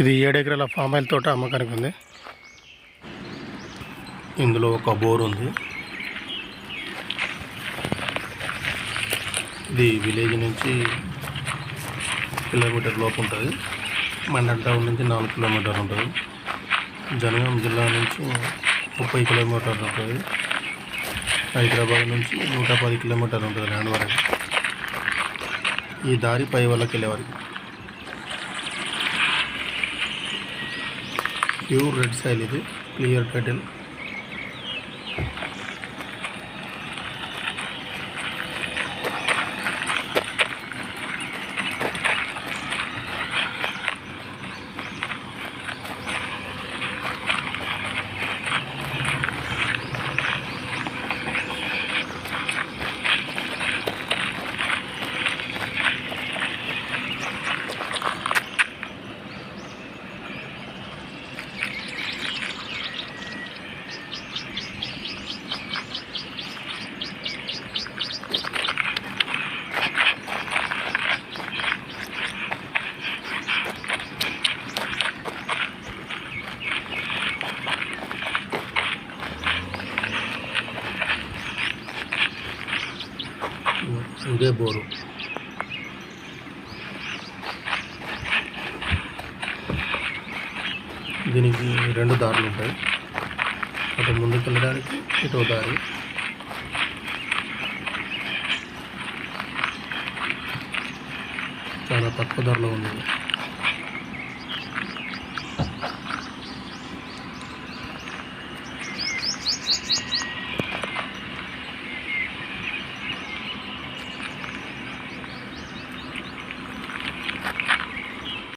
ఇది ఏడెకరాల palm oil తోట అమ్మకానికి ఉంది. ఇందులో ఒక బోర్ ఉంది. ఇది విలేజ్ నుంచి కిలోమీటర్ లోపు ఉంటుంది. మండల్ టౌన్ నుంచి నాలుగు కిలోమీటర్ ఉంటుంది. జనగాం జిల్లా నుంచి ముప్పై కిలోమీటర్ ఉంటుంది. హైదరాబాద్ నుంచి నూట పది కిలోమీటర్ ఉంటుంది ల్యాండ్ వరకు. ఈ దారి పై వాళ్ళకి వెళ్ళేవారికి ప్యూర్ రెడ్ సాయిల్ ఇది క్లియర్ టైటిల్ ఇదే బోరు దీనికి రెండు దారులు ఉంటాయి. అటు ముందుకు వెళ్ళడానికి ఇటు దారి. చాలా తక్కువ ధరలో ఉంది.